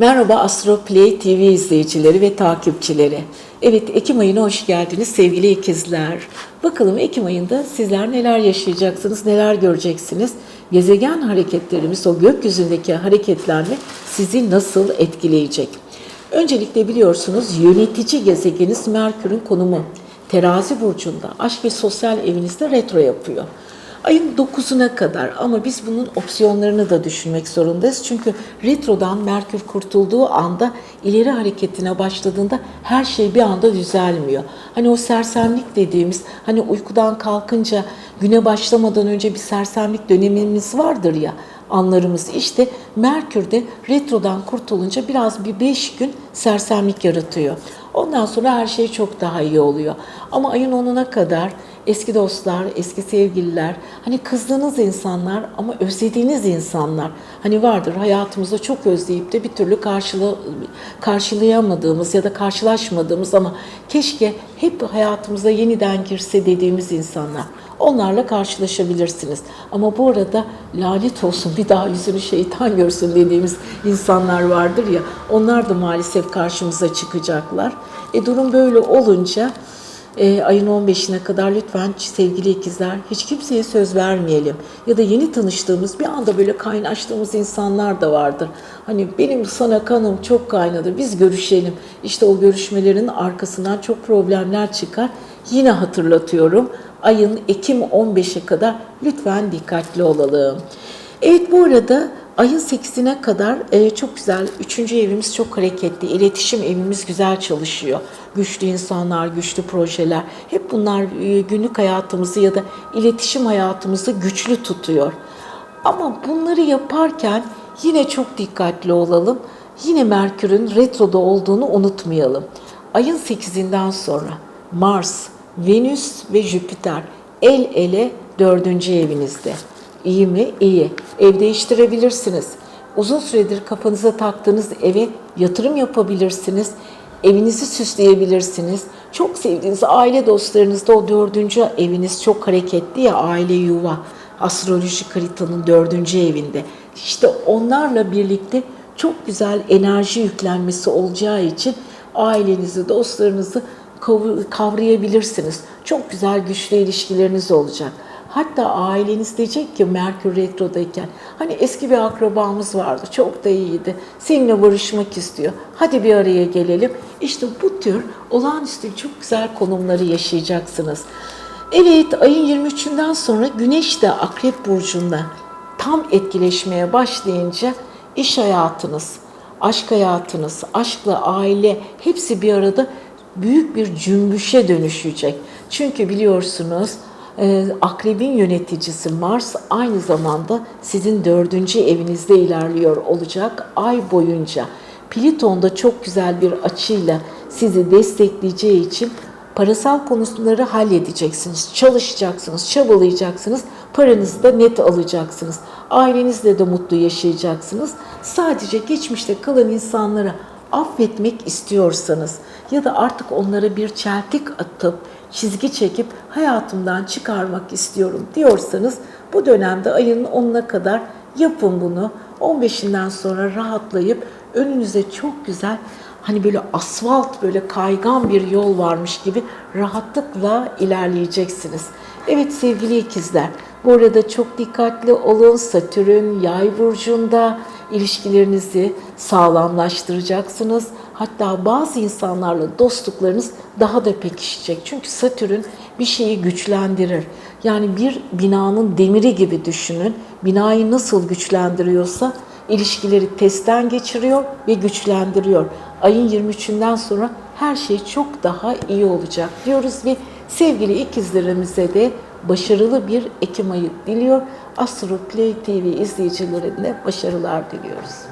Merhaba Astro Play TV izleyicileri ve takipçileri. Evet Ekim ayına hoş geldiniz sevgili ikizler. Bakalım Ekim ayında sizler neler yaşayacaksınız, neler göreceksiniz? Gezegen hareketlerimiz, o gökyüzündeki hareketlenme sizi nasıl etkileyecek? Öncelikle biliyorsunuz yönetici gezegeniniz Merkür'ün konumu terazi burcunda, aşk ve sosyal evinizde retro yapıyor. Ayın 9'una kadar ama biz bunun opsiyonlarını da düşünmek zorundayız. Çünkü retrodan Merkür kurtulduğu anda ileri hareketine başladığında her şey bir anda düzelmiyor. Hani o sersemlik dediğimiz hani uykudan kalkınca güne başlamadan önce bir sersemlik dönemimiz vardır ya anlarımız işte Merkür'de retrodan kurtulunca biraz bir 5 gün sersemlik yaratıyor. Ondan sonra her şey çok daha iyi oluyor. Ama ayın 10'una kadar eski dostlar, eski sevgililer, hani kızdığınız insanlar ama özlediğiniz insanlar hani vardır hayatımızda çok özleyip de bir türlü karşıla, karşılayamadığımız ya da karşılaşmadığımız ama keşke hep hayatımıza yeniden girse dediğimiz insanlar. Onlarla karşılaşabilirsiniz. Ama bu arada lanet olsun bir daha yüzünü şeytan görsün dediğimiz insanlar vardır ya. Onlar da maalesef karşımıza çıkacaklar. E durum böyle olunca e, ayın 15'ine kadar lütfen sevgili ikizler hiç kimseye söz vermeyelim. Ya da yeni tanıştığımız bir anda böyle kaynaştığımız insanlar da vardır. Hani benim sana kanım çok kaynadı biz görüşelim. İşte o görüşmelerin arkasından çok problemler çıkar. Yine hatırlatıyorum ayın Ekim 15'e kadar lütfen dikkatli olalım. Evet bu arada ayın 8'ine kadar e, çok güzel, üçüncü evimiz çok hareketli, iletişim evimiz güzel çalışıyor. Güçlü insanlar, güçlü projeler, hep bunlar e, günlük hayatımızı ya da iletişim hayatımızı güçlü tutuyor. Ama bunları yaparken yine çok dikkatli olalım. Yine Merkür'ün retroda olduğunu unutmayalım. Ayın 8'inden sonra Mars, Venüs ve Jüpiter el ele dördüncü evinizde. İyi mi? İyi. Ev değiştirebilirsiniz. Uzun süredir kafanıza taktığınız eve yatırım yapabilirsiniz. Evinizi süsleyebilirsiniz. Çok sevdiğiniz aile dostlarınızda o dördüncü eviniz çok hareketli ya aile yuva. Astrolojik haritanın dördüncü evinde. İşte onlarla birlikte çok güzel enerji yüklenmesi olacağı için ailenizi, dostlarınızı kavrayabilirsiniz. Çok güzel güçlü ilişkileriniz olacak. Hatta aileniz diyecek ki Merkür Retro'dayken hani eski bir akrabamız vardı çok da iyiydi. Seninle barışmak istiyor. Hadi bir araya gelelim. İşte bu tür olağanüstü çok güzel konumları yaşayacaksınız. Evet ayın 23'ünden sonra Güneş de Akrep Burcu'nda tam etkileşmeye başlayınca iş hayatınız, aşk hayatınız, aşkla aile hepsi bir arada büyük bir cümbüşe dönüşecek. Çünkü biliyorsunuz e, akrebin yöneticisi Mars aynı zamanda sizin dördüncü evinizde ilerliyor olacak ay boyunca. Plüton'da çok güzel bir açıyla sizi destekleyeceği için parasal konuları halledeceksiniz, çalışacaksınız, çabalayacaksınız, paranızı da net alacaksınız. Ailenizle de mutlu yaşayacaksınız. Sadece geçmişte kalan insanlara affetmek istiyorsanız ya da artık onlara bir çeltik atıp çizgi çekip hayatımdan çıkarmak istiyorum diyorsanız bu dönemde ayın 10'una kadar yapın bunu. 15'inden sonra rahatlayıp önünüze çok güzel hani böyle asfalt böyle kaygan bir yol varmış gibi rahatlıkla ilerleyeceksiniz. Evet sevgili ikizler bu arada çok dikkatli olun. Satürn yay burcunda ilişkilerinizi sağlamlaştıracaksınız. Hatta bazı insanlarla dostluklarınız daha da pekişecek. Çünkü Satürn bir şeyi güçlendirir. Yani bir binanın demiri gibi düşünün. Binayı nasıl güçlendiriyorsa ilişkileri testten geçiriyor ve güçlendiriyor. Ayın 23'ünden sonra her şey çok daha iyi olacak diyoruz ve sevgili ikizlerimize de başarılı bir Ekim ayı diliyor. Astro Play TV izleyicilerine başarılar diliyoruz.